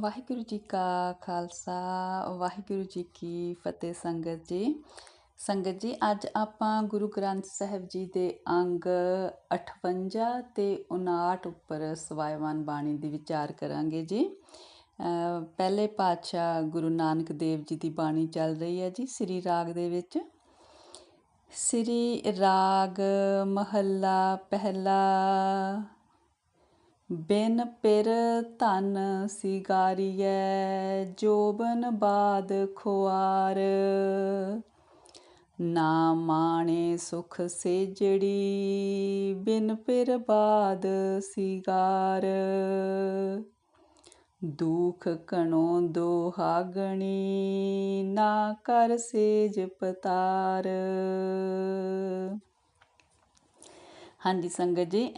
ਵਾਹਿਗੁਰੂ ਜੀ ਕਾ ਖਾਲਸਾ, ਵਾਹਿਗੁਰੂ ਜੀ ਕੀ ਫਤਿਹ ਸੰਗਤ ਜੀ। ਸੰਗਤ ਜੀ, ਅੱਜ ਆਪਾਂ ਗੁਰੂ ਗ੍ਰੰਥ ਸਾਹਿਬ ਜੀ ਦੇ ਅੰਗ 58 ਤੇ 59 ਉੱਪਰ ਸਵਾਇਵਾਨ ਬਾਣੀ ਦੀ ਵਿਚਾਰ ਕਰਾਂਗੇ ਜੀ। ਪਹਿਲੇ ਪਾਤਸ਼ਾਹ ਗੁਰੂ ਨਾਨਕ ਦੇਵ ਜੀ ਦੀ ਬਾਣੀ ਚੱਲ ਰਹੀ ਹੈ ਜੀ, ਸ੍ਰੀ ਰਾਗ ਦੇ ਵਿੱਚ। ਸ੍ਰੀ ਰਾਗ ਮਹੱਲਾ ਪਹਿਲਾ ਬਿਨ ਪਿਰ ਧਨ ਸਿਗਾਰੀਐ, ਜੋਬਨ ਬਾਦ ਖੁਆਰ। ਨਾ ਮਾਣੇ ਸੁਖ ਸੇਜੜੀ, ਬਿਨ ਪਿਰ ਬਾਦ ਸਿਗਾਰ। ਦੁਖ ਕਣੋ ਦੋਹਾਗਣੀ ਨਾ ਕਰ ਸੇਜ ਪਤਾਰ। ਹਾਂਜੀ ਸੰਗਤ ਜੀ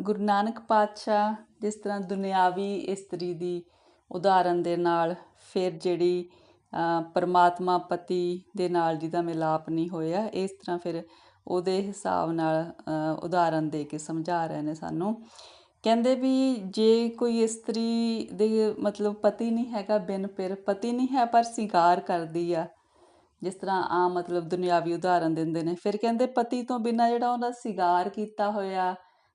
ਗੁਰੂ ਨਾਨਕ ਪਾਤਸ਼ਾਹ ਜਿਸ ਤਰ੍ਹਾਂ ਦੁਨਿਆਵੀ ਇਸਤਰੀ ਦੀ ਉਦਾਹਰਨ ਦੇ ਨਾਲ ਫਿਰ ਜਿਹੜੀ ਪਰਮਾਤਮਾ ਪਤੀ ਦੇ ਨਾਲ ਜਿਹਦਾ ਮਿਲਾਪ ਨਹੀਂ ਹੋਇਆ, ਇਸ ਤਰ੍ਹਾਂ ਫਿਰ ਉਹਦੇ ਹਿਸਾਬ ਨਾਲ ਉਦਾਹਰਨ ਦੇ ਕੇ ਸਮਝਾ ਰਹੇ ਨੇ ਸਾਨੂੰ। ਕਹਿੰਦੇ ਵੀ ਜੇ ਕੋਈ ਇਸਤਰੀ ਦੇ ਮਤਲਬ ਪਤੀ ਨਹੀਂ ਹੈਗਾ ਬਿਨ ਪਿਰ, ਪਤੀ ਨਹੀਂ ਹੈ ਪਰ ਸ਼ਿੰਗਾਰ ਕਰਦੀ ਆ ਜਿਸ ਤਰ੍ਹਾਂ ਆਮ ਮਤਲਬ ਦੁਨਿਆਵੀ ਉਦਾਹਰਨ ਦਿੰਦੇ ਨੇ। ਫਿਰ ਕਹਿੰਦੇ ਪਤੀ ਤੋਂ ਬਿਨਾ ਜਿਹੜਾ ਉਹਦਾ ਸ਼ਿਗਾਰ ਕੀਤਾ ਹੋਇਆ,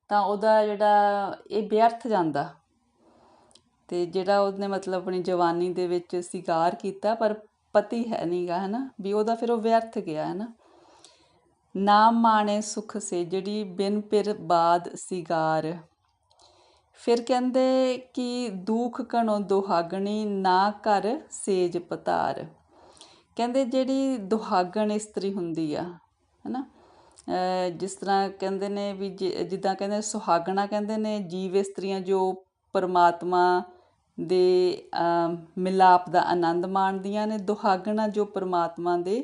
ਤਾਂ ਉਹਦਾ ਜਿਹੜਾ ਇਹ ਵਿਅਰਥ ਜਾਂਦਾ। ਤੇ ਜਿਹੜਾ ਉਹਨੇ ਮਤਲਬ ਆਪਣੀ ਜਵਾਨੀ ਦੇ ਵਿੱਚ ਸ਼ਿੰਗਾਰ ਕੀਤਾ, ਪਰ ਪਤੀ ਹੈ ਨਹੀਂਗਾ, ਹੈਨਾ? ਵੀ ਉਹਦਾ ਫਿਰ ਉਹ ਵਿਅਰਥ ਗਿਆ, ਹੈਨਾ? ਨਾਮ ਮਾਣੇ ਸੁਖ ਸੇ, ਜਿਹੜੀ ਬਿਨ ਪਿਰ ਬਾਦ ਸ਼ਿਗਾਰ। ਫਿਰ ਕਹਿੰਦੇ ਕਿ ਦੁਖ ਕਣੋ ਦੁਹਾਗਣੀ ਨਾ ਕਰ ਸੇਜ ਪਤਾਰ। ਕਹਿੰਦੇ ਜਿਹੜੀ ਦੁਹਾਗਣ ਇਸਤਰੀ ਹੁੰਦੀ ਆ ਹੈ ਨਾ ਜਿਸ ਤਰ੍ਹਾਂ ਕਹਿੰਦੇ ਨੇ ਵੀ ਜਿ- ਜਿੱਦਾਂ ਕਹਿੰਦੇ ਸੁਹਾਗਣਾ ਕਹਿੰਦੇ ਨੇ, ਜੀਵ ਇਸਤਰੀਆਂ ਜੋ ਪਰਮਾਤਮਾ ਦੇ ਮਿਲਾਪ ਦਾ ਆਨੰਦ ਮਾਣਦੀਆਂ ਨੇ, ਦੁਹਾਗਣਾ ਜੋ ਪਰਮਾਤਮਾ ਦੇ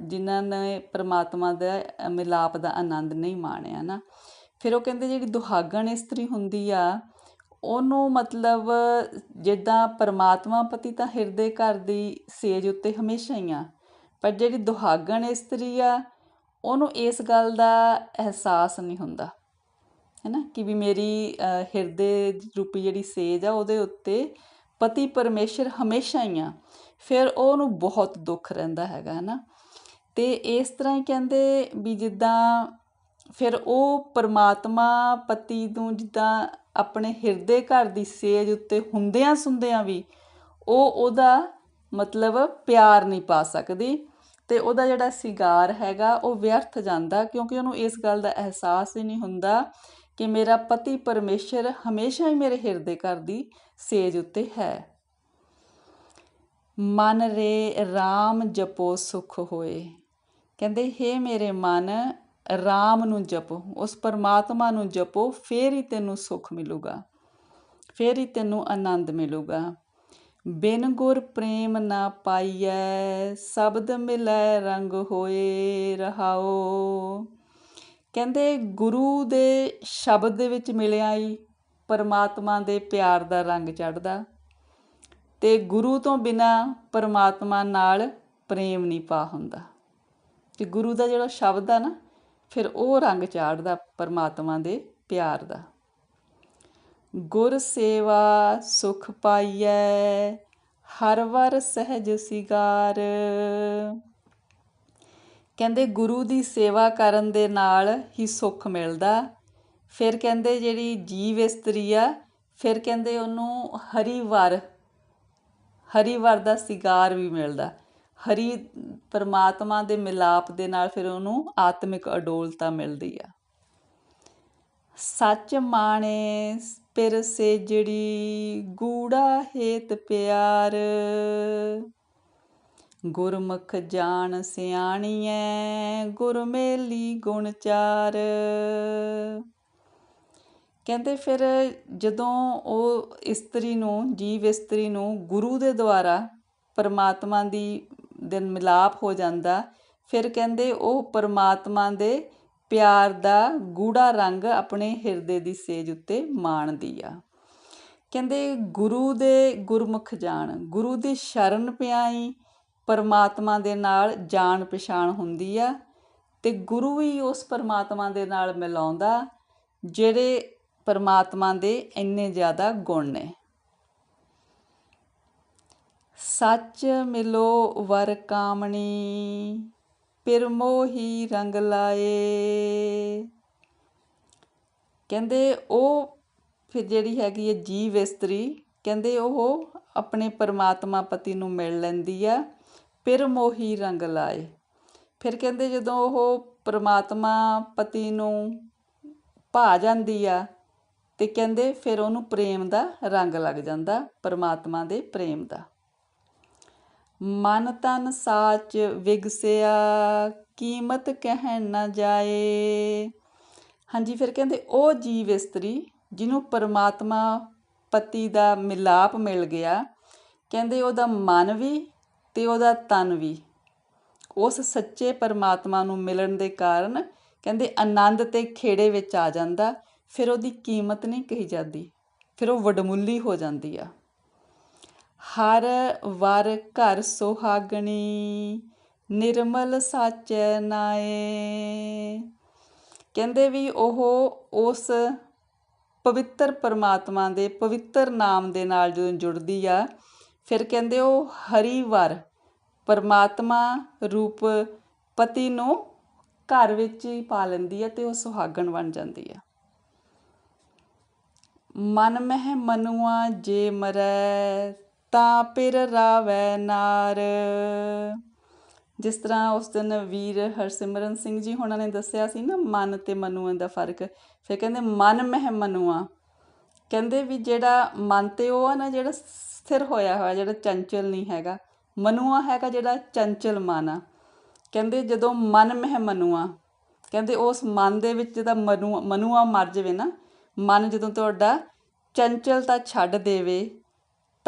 ਜਿਨ੍ਹਾਂ ਨੇ ਪਰਮਾਤਮਾ ਦਾ ਮਿਲਾਪ ਦਾ ਆਨੰਦ ਨਹੀਂ ਮਾਣਿਆ ਨਾ ਫਿਰ ਉਹ ਕਹਿੰਦੇ ਜਿਹੜੀ ਦੁਹਾਗਣ ਇਸਤਰੀ ਹੁੰਦੀ ਆ ਉਹਨੂੰ ਮਤਲਬ ਜਿੱਦਾਂ ਪਰਮਾਤਮਾ ਪਤੀ ਤਾਂ ਹਿਰਦੇ ਘਰ ਦੀ ਸੇਜ ਉੱਤੇ ਹਮੇਸ਼ਾ ਹੀ ਆ, ਪਰ ਜਿਹੜੀ ਦੁਹਾਗਣ ਇਸਤਰੀ ਆ, ਉਹਨੂੰ ਇਸ ਗੱਲ ਦਾ ਅਹਿਸਾਸ ਨਹੀਂ ਹੁੰਦਾ, ਹੈਨਾ? ਕਿ ਵੀ ਮੇਰੀ ਹਿਰਦੇ ਰੂਪੀ ਜਿਹੜੀ ਸੇਜ ਆ, ਉਹਦੇ ਉੱਤੇ ਪਤੀ ਪਰਮੇਸ਼ਰ ਹਮੇਸ਼ਾ ਹੀ ਆ, ਫਿਰ ਉਹਨੂੰ ਬਹੁਤ ਦੁੱਖ ਰਹਿੰਦਾ ਹੈਗਾ, ਹੈਨਾ? ਤੇ ਇਸ ਤਰ੍ਹਾਂ ਹੀ ਕਹਿੰਦੇ ਵੀ ਜਿੱਦਾਂ ਫਿਰ ਉਹ ਪਰਮਾਤਮਾ ਪਤੀ ਨੂੰ ਜਿੱਦਾਂ ਆਪਣੇ ਹਿਰਦੇ ਘਰ ਦੀ ਸੇਜ ਉੱਤੇ ਹੁੰਦਿਆਂ ਸੁੰਦਿਆਂ ਵੀ ਉਹ ਉਹਦਾ ਮਤਲਬ ਪਿਆਰ ਨਹੀਂ ਪਾ ਸਕਦੀ ਤੇ ਉਹਦਾ ਜਿਹੜਾ ਸਿਗਾਰ ਹੈਗਾ ਉਹ ਵਿਅਰਥ ਜਾਂਦਾ ਕਿਉਂਕਿ ਉਹਨੂੰ ਇਸ ਗੱਲ ਦਾ ਅਹਿਸਾਸ ਹੀ ਨਹੀਂ ਹੁੰਦਾ ਕਿ ਮੇਰਾ ਪਤੀ ਪਰਮੇਸ਼ਰ ਹਮੇਸ਼ਾ ਹੀ ਮੇਰੇ ਹਿਰਦੇ ਘਰ ਦੀ ਸੇਜ ਉੱਤੇ ਹੈ। ਮਨ ਰੇ RAM ਜਪੋ ਸੁਖ ਹੋਏ। ਕਹਿੰਦੇ, ਹੇ ਮੇਰੇ ਮਨ ਰਾਮ ਨੂੰ ਜਪੋ, ਉਸ ਪਰਮਾਤਮਾ ਨੂੰ ਜਪੋ, ਫੇਰ ਹੀ ਤੈਨੂੰ ਸੁਖ ਮਿਲੂਗਾ, ਫੇਰ ਹੀ ਤੈਨੂੰ ਆਨੰਦ ਮਿਲੂਗਾ। ਬਿਨ ਗੁਰ ਪ੍ਰੇਮ ਨਾ ਪਾਈਐ, ਸ਼ਬਦ ਮਿਲੈ ਰੰਗ ਹੋਏ ਰਹਾਓ ਕਹਿੰਦੇ ਗੁਰੂ ਦੇ ਸ਼ਬਦ ਦੇ ਵਿੱਚ ਮਿਲਿਆ ਹੀ ਪਰਮਾਤਮਾ ਦੇ ਪਿਆਰ ਦਾ ਰੰਗ ਚੜਦਾ ਤੇ ਗੁਰੂ ਤੋਂ ਬਿਨਾ ਪਰਮਾਤਮਾ ਨਾਲ ਪ੍ਰੇਮ ਨਹੀਂ ਪਾ ਹੁੰਦਾ। ਤੇ ਗੁਰੂ ਦਾ ਜਿਹੜਾ ਸ਼ਬਦ ਆ ਨਾ ਫਿਰ ਉਹ ਰੰਗ ਚਾੜਦਾ ਪਰਮਾਤਮਾ ਦੇ ਪਿਆਰ ਦਾ। ਗੁਰ ਸੇਵਾ ਸੁਖ ਪਾਈਐ, ਹਰ ਵਰ ਸਹਿਜ ਸਿਗਾਰ। ਕਹਿੰਦੇ ਗੁਰੂ ਦੀ ਸੇਵਾ ਕਰਨ ਦੇ ਨਾਲ ਹੀ ਸੁੱਖ ਮਿਲਦਾ। ਫਿਰ ਕਹਿੰਦੇ ਜਿਹੜੀ ਜੀਵ ਇਸਤਰੀ ਆ, ਫਿਰ ਕਹਿੰਦੇ ਉਹਨੂੰ ਹਰੀ ਵਰ ਹਰੀ ਵਰ ਦਾ ਸਿਗਾਰ ਵੀ ਮਿਲਦਾ। ਹਰੀ ਪਰਮਾਤਮਾ ਦੇ ਮਿਲਾਪ ਦੇ ਨਾਲ ਫਿਰ ਉਹਨੂੰ ਆਤਮਿਕ ਅਡੋਲਤਾ ਮਿਲਦੀ ਆ। ਸੱਚ ਮਾਣੇ ਪਿਰ ਸੇਜੜੀ ਗੂੜਾ ਹੇਤ ਪਿਆਰ, ਗੁਰਮੁਖ ਜਾਣ ਸਿਆਣੀਐ ਗੁਰਮੇਲੀ ਗੁਣ ਚਾਰ। ਕਹਿੰਦੇ ਫਿਰ ਜਦੋਂ ਉਹ ਇਸਤਰੀ ਨੂੰ, ਜੀਵ ਇਸਤਰੀ ਨੂੰ ਗੁਰੂ ਦੇ ਦੁਆਰਾ ਪਰਮਾਤਮਾ ਦੀ ਦਿਨ ਮਿਲਾਪ ਹੋ ਜਾਂਦਾ, ਫਿਰ ਕਹਿੰਦੇ ਉਹ ਪਰਮਾਤਮਾ ਦੇ ਪਿਆਰ ਦਾ ਗੂੜਾ ਰੰਗ ਆਪਣੇ ਹਿਰਦੇ ਦੀ ਸੇਜ ਉੱਤੇ ਮਾਣਦੀ ਆ ਕਹਿੰਦੇ ਗੁਰੂ ਦੇ ਗੁਰਮੁਖ ਜਾਣ, ਗੁਰੂ ਦੀ ਸ਼ਰਨ ਪਿਆਈ, ਪਰਮਾਤਮਾ ਦੇ ਨਾਲ ਜਾਣ ਪਛਾਣ ਹੁੰਦੀ ਆ ਤੇ ਗੁਰੂ ਹੀ ਉਸ ਪਰਮਾਤਮਾ ਦੇ ਨਾਲ ਮਿਲਾਉਂਦਾ, ਜਿਹੜੇ ਪਰਮਾਤਮਾ ਦੇ ਇੰਨੇ ਜ਼ਿਆਦਾ ਗੁਣ ਨੇ। ਸੱਚ ਮਿਲੋ ਵਰ ਕਾਮਣੀ ਪਿਰ ਮੋਹੀ ਰੰਗ ਲਾਏ। ਕਹਿੰਦੇ ਉਹ ਫਿਰ ਜਿਹੜੀ ਹੈਗੀ ਹੈ ਜੀਵ ਇਸਤਰੀ, ਕਹਿੰਦੇ ਉਹ ਆਪਣੇ ਪਰਮਾਤਮਾ ਪਤੀ ਨੂੰ ਮਿਲ ਲੈਂਦੀ ਆ ਪਿਰ ਮੋਹੀ ਰੰਗ ਲਾਏ। ਫਿਰ ਕਹਿੰਦੇ ਜਦੋਂ ਉਹ ਪਰਮਾਤਮਾ ਪਤੀ ਨੂੰ ਭਾ ਜਾਂਦੀ ਆ, ਤੇ ਕਹਿੰਦੇ ਫਿਰ ਉਹਨੂੰ ਪ੍ਰੇਮ ਦਾ ਰੰਗ ਲੱਗ ਜਾਂਦਾ, ਪਰਮਾਤਮਾ ਦੇ ਪ੍ਰੇਮ ਦਾ। ਮਨ ਤਨ ਸਾਚ ਵਿਗਸਿਆ, ਕੀਮਤ ਕਹਿਣ ਨਾ ਜਾਏ। ਹਾਂਜੀ, ਫਿਰ ਕਹਿੰਦੇ, ਉਹ ਜੀਵ ਇਸਤਰੀ ਜਿਹਨੂੰ ਪਰਮਾਤਮਾ ਪਤੀ ਦਾ ਮਿਲਾਪ ਮਿਲ ਗਿਆ, ਕਹਿੰਦੇ ਉਹਦਾ ਮਨ ਵੀ ਤੇ ਉਹਦਾ ਤਨ ਵੀ। ਉਸ ਸੱਚੇ ਪਰਮਾਤਮਾ ਨੂੰ ਮਿਲਣ ਦੇ ਕਾਰਨ ਕਹਿੰਦੇ ਆਨੰਦ ਤੇ ਖੇੜੇ ਵਿੱਚ ਆ ਜਾਂਦਾ, ਫਿਰ ਉਹਦੀ ਕੀਮਤ ਨਹੀਂ ਕਹੀ ਜਾਂਦੀ, ਫਿਰ ਉਹ ਵਡਮੁੱਲੀ ਹੋ ਜਾਂਦੀ ਆ। ਹਰ ਵਰ ਘਰ ਸੁਹਾਗਣੀ, ਨਿਰਮਲ ਸਾਚੈ ਨਾਏ। ਕਹਿੰਦੇ ਵੀ ਉਹ ਉਸ ਪਵਿੱਤਰ ਪਰਮਾਤਮਾ ਦੇ, ਪਵਿੱਤਰ ਨਾਮ ਦੇ ਨਾਲ ਜਦੋਂ ਜੁੜਦੀ ਆ, ਫਿਰ ਕਹਿੰਦੇ ਉਹ ਹਰੀ ਵਰ, ਪਰਮਾਤਮਾ ਰੂਪ ਪਤੀ ਨੂੰ ਘਰ ਵਿੱਚ ਹੀ ਪਾ ਲੈਂਦੀ ਹੈ ਤੇ ਉਹ ਸੁਹਾਗਣ ਬਣ ਜਾਂਦੀ ਹੈ ਮਨ ਮਹਿ ਮਨੁਆ ਜੇ ਮਰੈ ਤਾਂ ਪਿਰ ਰਾਵੈ ਨਾਰ। ਜਿਸ ਤਰ੍ਹਾਂ ਉਸ ਦਿਨ ਵੀਰ ਹਰਸਿਮਰਨ ਸਿੰਘ ਜੀ ਹੁਣਾਂ ਨੇ ਦੱਸਿਆ ਸੀ ਨਾ, ਮਨ ਤੇ ਮਨੂਆਂ ਦਾ ਫ਼ਰਕ। ਫਿਰ ਕਹਿੰਦੇ, ਮਨ ਮਹਿ ਮਨੂਆ। ਕਹਿੰਦੇ ਵੀ ਜਿਹੜਾ ਮਨ ਤੇ ਉਹ ਆ ਨਾ, ਜਿਹੜਾ ਸਥਿਰ ਹੋਇਆ ਹੋਇਆ, ਜਿਹੜਾ ਚੰਚਲ ਨਹੀਂ ਹੈਗਾ। ਮਨੂਆ ਹੈਗਾ ਜਿਹੜਾ ਚੰਚਲ ਮਨ ਆ। ਕਹਿੰਦੇ ਜਦੋਂ ਮਨ ਮਹਿ ਮਨੂਆ, ਕਹਿੰਦੇ ਉਸ ਮਨ ਦੇ ਵਿੱਚ ਜਿਹਦਾ ਮਨੂ, ਮਨੂਆ ਮਰ ਜਾਵੇ ਨਾ, ਮਨ ਜਦੋਂ ਤੁਹਾਡਾ ਚੰਚਲਤਾ ਛੱਡ ਦੇਵੇ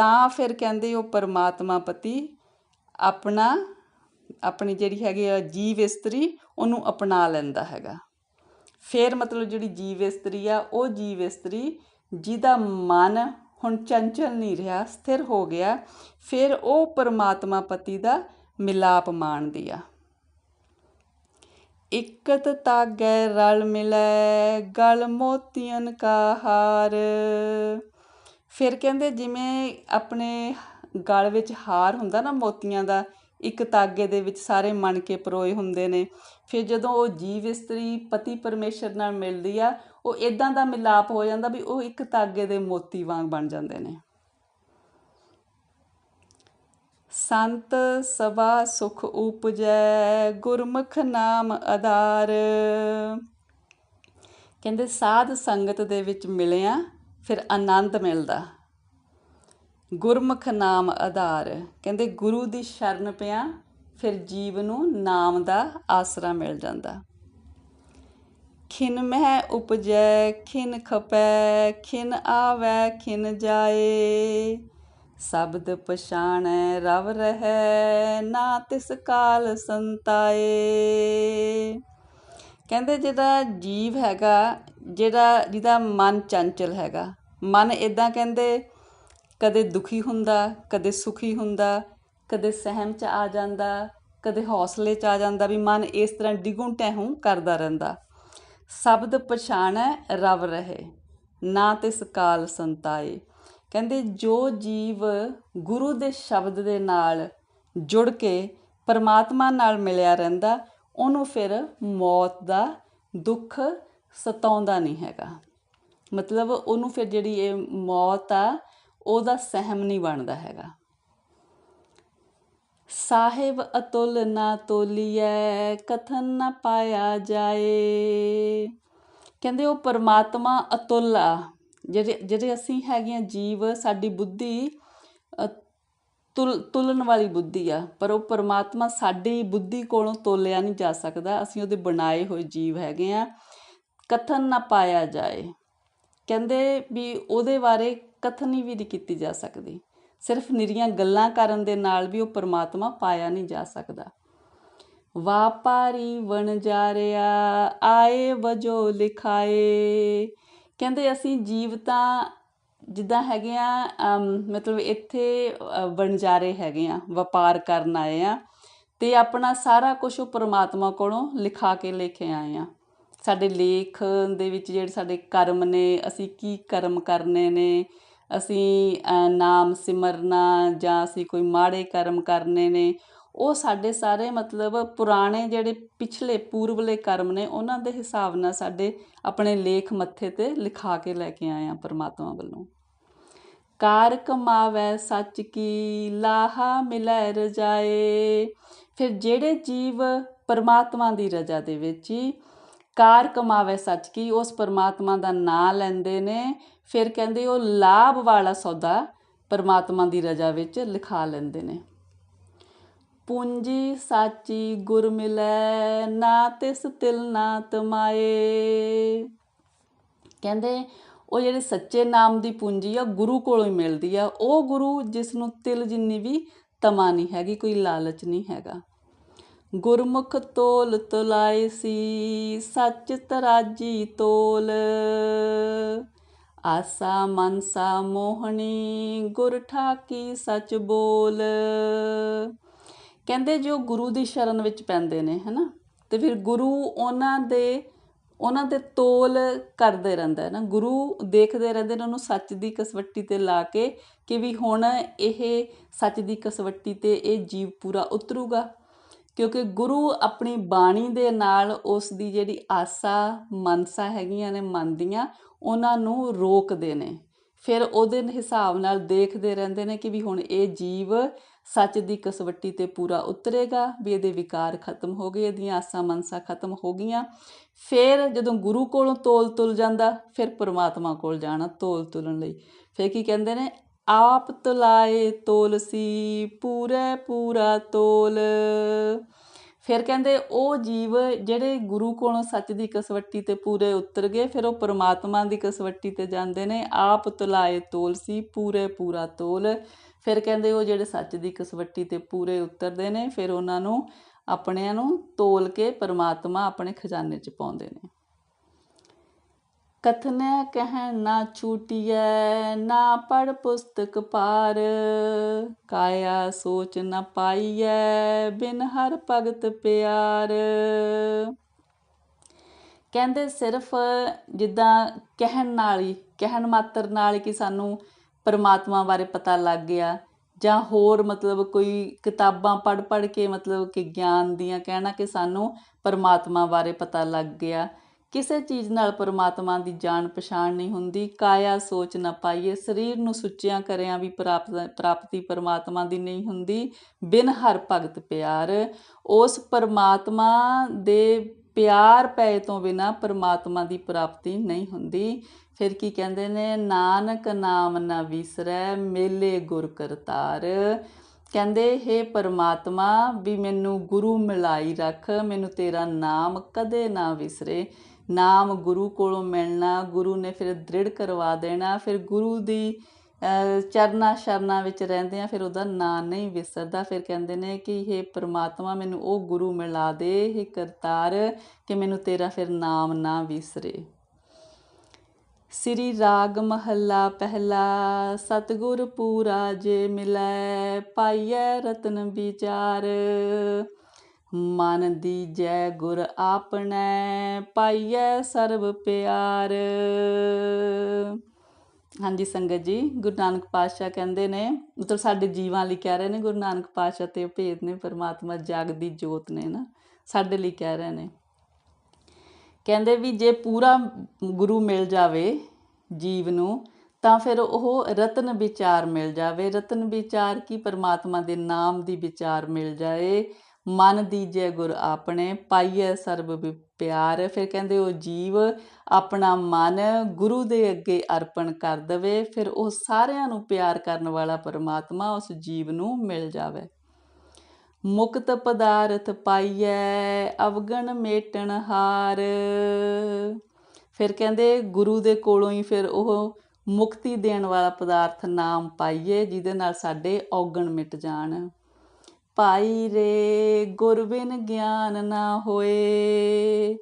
ਤਾਂ ਫਿਰ ਕਹਿੰਦੇ ਉਹ ਪਰਮਾਤਮਾ ਪਤੀ ਆਪਣਾ, ਆਪਣੀ ਜਿਹੜੀ ਹੈਗੀ ਆ ਜੀਵ ਇਸਤਰੀ ਉਹਨੂੰ ਅਪਣਾ ਲੈਂਦਾ ਹੈਗਾ। ਫਿਰ ਮਤਲਬ ਜਿਹੜੀ ਜੀਵ ਇਸਤਰੀ ਆ, ਉਹ ਜੀਵ ਇਸਤਰੀ ਜਿਹਦਾ ਮਨ ਹੁਣ ਚੰਚਲ ਨਹੀਂ ਰਿਹਾ, ਸਥਿਰ ਹੋ ਗਿਆ, ਫਿਰ ਉਹ ਪਰਮਾਤਮਾ ਪਤੀ ਦਾ ਮਿਲਾਪ ਮਾਣਦੀ ਆ। ਇਕਤ ਤਾਗੈ ਰਲ ਮਿਲੈ, ਗਲ ਮੋਤੀਆਂ ਕਾ ਹਾਰ। ਫਿਰ ਕਹਿੰਦੇ ਜਿਵੇਂ ਆਪਣੇ ਗਲ ਵਿੱਚ ਹਾਰ ਹੁੰਦਾ ਨਾ ਮੋਤੀਆਂ ਦਾ, ਇੱਕ ਤਾਗੇ ਦੇ ਵਿੱਚ ਸਾਰੇ ਮਣ ਕੇ ਪਰੋਏ ਹੁੰਦੇ ਨੇ। ਫਿਰ ਜਦੋਂ ਉਹ ਜੀਵ ਇਸਤਰੀ ਪਤੀ ਪਰਮੇਸ਼ਰ ਨਾਲ ਮਿਲਦੀ ਆ, ਉਹ ਇਦਾਂ ਦਾ ਮਿਲਾਪ ਹੋ ਜਾਂਦਾ ਵੀ ਉਹ ਇੱਕ ਤਾਗੇ ਦੇ ਮੋਤੀ ਵਾਂਗ ਬਣ ਜਾਂਦੇ ਨੇ। ਸੰਤ ਸਭਾ ਸੁਖ ਉਪਜੈ, ਗੁਰਮੁਖ ਨਾਮ ਆਧਾਰ। ਕਹਿੰਦੇ ਸਾਧ ਸੰਗਤ ਦੇ ਵਿੱਚ ਮਿਲਿਆ ਫਿਰ ਆਨੰਦ ਮਿਲਦਾ। ਗੁਰਮੁਖ ਨਾਮ ਆਧਾਰ, ਕਹਿੰਦੇ ਗੁਰੂ ਦੀ ਸ਼ਰਨ ਪਿਆ, ਫਿਰ ਜੀਵ ਨੂੰ ਨਾਮ ਦਾ ਆਸਰਾ ਮਿਲ ਜਾਂਦਾ। ਖਿਨ ਮਹਿ ਉਪਜੈ, ਖਿਨ ਖਪੈ, ਖਿਨ ਆਵੈ, ਖਿਨ ਜਾਏ। ਸ਼ਬਦ ਪਛਾਣੈ, ਰਵ ਰਹੈ, ਨਾ ਤਿਸ ਕਾਲ ਸੰਤਾਏ। ਕਹਿੰਦੇ ਜਿਹੜਾ ਜੀਵ ਹੈਗਾ ਜਿਹੜਾ ਜਿਹਦਾ ਮਨ ਚੰਚਲ ਹੈਗਾ। ਮਨ ਇੱਦਾਂ ਕਹਿੰਦੇ, ਕਦੇ ਦੁਖੀ ਹੁੰਦਾ, ਕਦੇ ਸੁਖੀ ਹੁੰਦਾ, ਕਦੇ ਸਹਿਮ ਚ ਆ ਜਾਂਦਾ, ਕਦੇ ਹੌਸਲੇ ਚ ਆ ਜਾਂਦਾ ਵੀ ਮਨ ਇਸ ਤਰ੍ਹਾਂ ਡਿਗੂ ਟਹਿੂ ਕਰਦਾ ਰਹਿੰਦਾ। ਸ਼ਬਦ ਪਛਾਣੈ ਰਵ ਰਹੇ, ਨਾ ਤਿਸ ਕਾਲ ਸੰਤਾਏ। ਕਹਿੰਦੇ ਜੋ ਜੀਵ ਗੁਰੂ ਦੇ ਸ਼ਬਦ ਦੇ ਨਾਲ ਜੁੜ ਕੇ ਪਰਮਾਤਮਾ ਨਾਲ ਮਿਲਿਆ ਰਹਿੰਦਾ ਉਹਨੂੰ ਫਿਰ ਮੌਤ ਦਾ ਦੁੱਖ ਸਤਾਉਂਦਾ ਨਹੀਂ ਹੈਗਾ। ਮਤਲਬ ਉਹਨੂੰ ਫਿਰ ਜਿਹੜੀ ਇਹ ਮੌਤ ਆ, ਉਹਦਾ ਸਹਿਮ ਨਹੀਂ ਬਣਦਾ ਹੈਗਾ। ਸਾਹਿਬ ਅਤੁਲ ਨਾ ਤੋਲੀਐ, ਕਥਨ ਨਾ ਪਾਇਆ ਜਾਏ। ਕਹਿੰਦੇ ਉਹ ਪਰਮਾਤਮਾ ਅਤੁਲ ਆ। ਜਿਹੜੇ ਜਿਹੜੇ ਅਸੀਂ ਹੈਗੇ ਜੀਵ, ਸਾਡੀ ਬੁੱਧੀ ਤੁਲ ਤੁਲਨ ਵਾਲੀ ਬੁੱਧੀ ਆ, ਪਰ ਉਹ ਪਰਮਾਤਮਾ ਸਾਡੀ ਬੁੱਧੀ ਕੋਲੋਂ ਤੋਲਿਆ ਨਹੀਂ ਜਾ ਸਕਦਾ। ਅਸੀਂ ਉਹਦੇ ਬਣਾਏ ਹੋਏ ਜੀਵ ਹੈਗੇ ਆ। ਕਥਨ ਨਾ ਪਾਇਆ ਜਾਏ। ਕਹਿੰਦੇ ਵੀ ਉਹਦੇ ਬਾਰੇ ਕਥਨੀ ਵੀ ਨਹੀਂ ਕੀਤੀ ਜਾ ਸਕਦੀ। ਸਿਰਫ ਨਿਰੀਆਂ ਗੱਲਾਂ ਕਰਨ ਦੇ ਨਾਲ ਵੀ ਉਹ ਪਰਮਾਤਮਾ ਪਾਇਆ ਨਹੀਂ ਜਾ ਸਕਦਾ। ਵਾਪਾਰੀ ਵਣਜਾਰਿਆ ਆਏ ਵਜੋ ਲਿਖਾਏ। ਕਹਿੰਦੇ ਅਸੀਂ ਜੀਵ ਤਾਂ ਜਿੱਦਾਂ ਹੈਗੇ ਆ ਮਤਲਬ ਇੱਥੇ ਵਣਜਾਰੇ ਹੈਗੇ ਆ, ਵਪਾਰ ਕਰਨ ਆਏ ਆ ਅਤੇ ਆਪਣਾ ਸਾਰਾ ਕੁਛ ਉਹ ਪਰਮਾਤਮਾ ਕੋਲੋਂ ਲਿਖਾ ਕੇ ਲੈ ਕੇ ਆਏ ਆ। ਸਾਡੇ ਲੇਖ ਦੇ ਵਿੱਚ ਜਿਹੜੇ ਸਾਡੇ ਕਰਮ ਨੇ, ਅਸੀਂ ਕੀ ਕਰਮ ਕਰਨੇ ਨੇ, ਅਸੀਂ ਨਾਮ ਸਿਮਰਨਾ ਜਾਂ ਅਸੀਂ ਕੋਈ ਮਾੜੇ ਕਰਮ ਕਰਨੇ ਨੇ ਉਹ ਸਾਡੇ ਸਾਰੇ ਮਤਲਬ ਪੁਰਾਣੇ ਜਿਹੜੇ ਪਿਛਲੇ ਪੂਰਵਲੇ ਕਰਮ ਨੇ, ਉਹਨਾਂ ਦੇ ਹਿਸਾਬ ਨਾਲ ਸਾਡੇ ਆਪਣੇ ਲੇਖ ਮੱਥੇ ਤੇ ਲਿਖਾ ਕੇ ਲੈ ਕੇ ਆਏ ਆ ਪਰਮਾਤਮਾ ਵੱਲੋਂ। ਕਾਰ ਕਮਾਵੈ ਸੱਚ ਕੀ ਲਾਹਾ ਮਿਲੈ ਰਜਾਏ। ਫਿਰ ਜਿਹੜੇ ਜੀਵ ਪਰਮਾਤਮਾ ਦੀ ਰਜਾ ਦੇ ਵਿੱਚ ਹੀ ਕਾਰ ਕਮਾਵੇ ਸੱਚ ਕੀ, ਉਸ ਪਰਮਾਤਮਾ ਦਾ ਨਾਮ ਲੈਂਦੇ ਨੇ, ਫਿਰ ਕਹਿੰਦੇ ਉਹ ਲਾਭ ਵਾਲਾ ਸੌਦਾ ਪਰਮਾਤਮਾ ਦੀ ਰਜਾ ਵਿੱਚ ਲਿਖਾ ਲੈਂਦੇ ਨੇ। ਪੂੰਜੀ ਸਾਚੀ ਗੁਰ ਮਿਲੈ, ਨਾ ਤਿਸ ਤਿਲ ਨਾ ਤਮਾਏ। ਕਹਿੰਦੇ, ਉਹ ਜਿਹੜੇ ਸੱਚੇ ਨਾਮ ਦੀ ਪੂੰਜੀ ਆ, ਗੁਰੂ ਕੋਲੋਂ ਹੀ ਮਿਲਦੀ ਆ। ਉਹ ਗੁਰੂ ਜਿਸ ਨੂੰ ਤਿਲ ਜਿੰਨੀ ਵੀ ਤਮਾ ਨਹੀਂ ਹੈਗੀ, ਕੋਈ ਲਾਲਚ ਨਹੀਂ ਹੈਗਾ। ਗੁਰਮੁਖ ਤੋਲ ਤਲਾਈ ਸੀ, ਸੱਚ ਤਰਾਜੀ ਤੋਲ। ਆਸਾ ਮਨਸਾ ਮੋਹਣੀ, ਗੁਰ ਠਾਕੀ ਸੱਚ ਬੋਲ। ਕਹਿੰਦੇ ਜੋ ਗੁਰੂ ਦੀ ਸ਼ਰਨ ਵਿੱਚ ਪੈਂਦੇ ਨੇ, ਹਨਾ? ਤੇ ਫਿਰ ਗੁਰੂ ਉਹਨਾਂ ਦੇ ਉਹਨਾਂ ਦੇ ਤੋਲ ਕਰਦੇ ਰਹਿੰਦਾ ਹੈ ਨਾ। ਗੁਰੂ ਦੇਖਦੇ ਰਹਿੰਦੇ ਨੇ ਉਹਨੂੰ ਸੱਚ ਦੀ ਕਸਵੱਟੀ ਤੇ ਲਾ ਕੇ ਕਿ ਵੀ ਹੁਣ ਇਹ ਸੱਚ ਦੀ ਕਸਵੱਟੀ ਤੇ ਇਹ ਜੀਵ ਪੂਰਾ ਉਤਰੂਗਾ। ਕਿਉਂਕਿ ਗੁਰੂ ਆਪਣੀ ਬਾਣੀ ਦੇ ਨਾਲ ਉਸ ਦੀ ਜਿਹੜੀ ਆਸਾ, ਮਨਸਾ ਹੈਗੀਆਂ ਨੇ, ਮਨ ਦੀਆਂ, ਉਹਨਾਂ ਨੂੰ ਰੋਕਦੇ ਨੇ। ਫਿਰ ਉਹਦੇ ਹਿਸਾਬ ਨਾਲ ਦੇਖਦੇ ਰਹਿੰਦੇ ਨੇ ਕਿ ਵੀ ਹੁਣ ਇਹ ਜੀਵ ਸੱਚ ਦੀ ਕਸਵੱਟੀ ਤੇ ਪੂਰਾ ਉਤਰੇਗਾ, ਵੀ ਇਹਦੇ ਵਿਕਾਰ ਖਤਮ ਹੋ ਗਏ, ਇਹਦੀਆਂ ਆਸਾਂ ਮਨਸਾ ਖਤਮ ਹੋ ਗਈਆਂ। ਫਿਰ ਜਦੋਂ ਗੁਰੂ ਕੋਲੋਂ ਤੋਲ ਤੁਲ ਜਾਂਦਾ, ਫਿਰ ਪਰਮਾਤਮਾ ਕੋਲ ਜਾਣਾ ਤੋਲ ਤੁਲਣ ਲਈ। ਫਿਰ ਕੀ ਕਹਿੰਦੇ ਨੇ? ਆਪ ਤੁਲਾਏ ਤੋਲ ਸੀ ਪੂਰੇ ਪੂਰਾ ਤੋਲ। ਫਿਰ ਕਹਿੰਦੇ, ਉਹ ਜੀਵ ਜਿਹੜੇ ਗੁਰੂ ਕੋਲੋਂ ਸੱਚ ਦੀ ਕਸਵੱਟੀ ਤੇ ਪੂਰੇ ਉਤਰ ਗਏ, ਫਿਰ ਉਹ ਪਰਮਾਤਮਾ ਦੀ ਕਸਵੱਟੀ ਤੇ ਜਾਂਦੇ ਨੇ। ਆਪ ਤੁਲਾਏ ਤੋਲ ਸੀ ਪੂਰੇ ਪੂਰਾ ਤੋਲ। ਫਿਰ ਕਹਿੰਦੇ ਉਹ ਜਿਹੜੇ ਸੱਚ ਦੀ ਕਸਵੱਟੀ ਤੇ ਪੂਰੇ ਉਤਰਦੇ ਨੇ, ਫਿਰ ਉਹਨਾਂ ਨੂੰ ਆਪਣਿਆਂ ਨੂੰ ਤੋਲ ਕੇ ਪਰਮਾਤਮਾ ਆਪਣੇ ਖਜ਼ਾਨੇ 'ਚ ਪਾਉਂਦੇ ਨੇ। ਕਥਨੈ ਕਹਿ ਨਾ ਛੂਟੀਐ, ਨਾ ਪੜ ਪੁਸਤਕ ਪਾਰ। ਕਾਇਆ ਸੋਚ ਨਾ ਪਾਈਐ, ਬਿਨ ਹਰ ਭਗਤ ਪਿਆਰ। ਕਹਿੰਦੇ ਸਿਰਫ ਜਿੱਦਾਂ ਕਹਿਣ ਨਾਲ ਹੀ, ਕਹਿਣ ਮਾਤਰ ਨਾਲ ਕਿ ਸਾਨੂੰ ਪਰਮਾਤਮਾ ਬਾਰੇ ਪਤਾ ਲੱਗ ਗਿਆ ਜਾਂ ਹੋਰ ਮਤਲਬ ਕੋਈ ਕਿਤਾਬਾਂ ਪੜ੍ਹ ਪੜ੍ਹ ਕੇ ਮਤਲਬ ਕਿ ਗਿਆਨ ਦੀਆਂ ਕਹਿਣਾ ਕਿ ਸਾਨੂੰ ਪਰਮਾਤਮਾ ਬਾਰੇ ਪਤਾ ਲੱਗ ਗਿਆ। ਕਿਸੇ ਚੀਜ਼ ਨਾਲ ਪਰਮਾਤਮਾ ਦੀ ਜਾਣ ਪਛਾਣ ਨਹੀਂ ਹੁੰਦੀ। ਕਾਇਆ ਸੋਚ ਨਾ ਪਾਈਏ। ਸਰੀਰ ਨੂੰ ਸੁੱਚਿਆਂ ਕਰਿਆਂ ਵੀ ਪ੍ਰਾਪਤ, ਪ੍ਰਾਪਤੀ ਪਰਮਾਤਮਾ ਦੀ ਨਹੀਂ ਹੁੰਦੀ। ਬਿਨ ਹਰ ਭਗਤ ਪਿਆਰ। ਉਸ ਪਰਮਾਤਮਾ ਦੇ ਪਿਆਰ ਪਏ ਤੋਂ ਬਿਨਾ ਪਰਮਾਤਮਾ ਦੀ ਪ੍ਰਾਪਤੀ ਨਹੀਂ ਹੁੰਦੀ। ਫਿਰ ਕੀ ਕਹਿੰਦੇ ਨੇ, ਨਾਨਕ ਨਾਮ ਨਾ ਵਿਸਰੈ ਮੇਲੇ ਗੁਰ ਕਰਤਾਰ। ਕਹਿੰਦੇ हे ਪਰਮਾਤਮਾ, ਵੀ ਮੈਨੂੰ ਗੁਰੂ ਮਿਲਾਈ ਰੱਖ, ਮੈਨੂੰ ਤੇਰਾ ਨਾਮ ਕਦੇ ਨਾ ਵਿਸਰੇ। ਨਾਮ ਗੁਰੂ ਕੋਲੋਂ ਮਿਲਣਾ, ਗੁਰੂ ਨੇ ਫਿਰ ਦ੍ਰਿੜ ਕਰਵਾ ਦੇਣਾ, ਫਿਰ ਗੁਰੂ ਦੀ ਚਰਨਾ ਸ਼ਰਨਾ ਵਿੱਚ ਰਹਿੰਦੇ ਆ ਫਿਰ ਉਹਦਾ ਨਾਂ ਨਹੀਂ ਵਿਸਰਦਾ। ਫਿਰ ਕਹਿੰਦੇ ਨੇ ਕਿ ਇਹ ਪ੍ਰਮਾਤਮਾ, ਮੈਨੂੰ ਉਹ ਗੁਰੂ ਮਿਲਾ ਦੇ ਇਹ ਕਰਤਾਰ, ਕਿ ਮੈਨੂੰ ਤੇਰਾ ਫਿਰ ਨਾਮ ਨਾ ਵਿਸਰੇ। ਸ੍ਰੀ ਰਾਗ ਮਹੱਲਾ ਪਹਿਲਾ, ਸਤਗੁਰ ਪੂਰਾ ਜੇ ਮਿਲੈ ਪਾਈਐ ਰਤਨ ਵਿਚਾਰ। ਮਨ ਦੀ ਜੈ ਗੁਰ ਆਪਣੈ, ਪਾਈਐ ਸਰਬ ਪਿਆਰ। ਹਾਂਜੀ ਸੰਗਤ ਜੀ, ਗੁਰੂ ਨਾਨਕ ਪਾਤਸ਼ਾਹ ਕਹਿੰਦੇ ਨੇ, ਮਤਲਬ ਸਾਡੇ ਜੀਵਾਂ ਲਈ ਕਹਿ ਰਹੇ ਨੇ, ਗੁਰੂ ਨਾਨਕ ਪਾਤਸ਼ਾਹ ਤੇ ਭੇਦ ਨੇ, ਪਰਮਾਤਮਾ ਜਗ ਦੀ ਜੋਤ ਨੇ ਨਾ, ਸਾਡੇ ਲਈ ਕਹਿ ਰਹੇ ਨੇ। ਕਹਿੰਦੇ ਵੀ ਜੇ ਪੂਰਾ ਗੁਰੂ ਮਿਲ ਜਾਵੇ ਜੀਵ ਨੂੰ, ਤਾਂ ਫਿਰ ਉਹ ਰਤਨ ਵਿਚਾਰ ਮਿਲ ਜਾਵੇ। ਰਤਨ ਵਿਚਾਰ ਕੀ? ਪਰਮਾਤਮਾ ਦੇ ਨਾਮ ਦੀ ਵਿਚਾਰ ਮਿਲ ਜਾਏ। ਮਨ ਦੀਜੇ ਗੁਰ ਆਪਣੇ, ਪਾਈਐ ਸਰਬ ਪਿਆਰ। ਫਿਰ ਕਹਿੰਦੇ ਉਹ ਜੀਵ ਆਪਣਾ ਮਨ ਗੁਰੂ ਦੇ ਅੱਗੇ ਅਰਪਣ ਕਰ ਦਵੇ, ਫਿਰ ਉਹ ਸਾਰਿਆਂ ਨੂੰ ਪਿਆਰ ਕਰਨ ਵਾਲਾ ਪਰਮਾਤਮਾ ਉਸ ਜੀਵ ਨੂੰ ਮਿਲ ਜਾਵੇ। ਮੁਕਤ ਪਦਾਰਥ ਪਾਈਐ, ਅਵਗਣ ਮੇਟਣ ਹਾਰ। ਫਿਰ ਕਹਿੰਦੇ ਗੁਰੂ ਦੇ ਕੋਲੋਂ ਹੀ ਫਿਰ ਉਹ ਮੁਕਤੀ ਦੇਣ ਵਾਲਾ ਪਦਾਰਥ ਨਾਮ ਪਾਈਏ, ਜਿਹਦੇ ਨਾਲ ਸਾਡੇ ਔਗਣ ਮਿਟ ਜਾਣ। ਭਾਈ ਰੇ ਗੁਰਬਿਨ ਗਿਆਨ ਨਾ ਹੋਏ,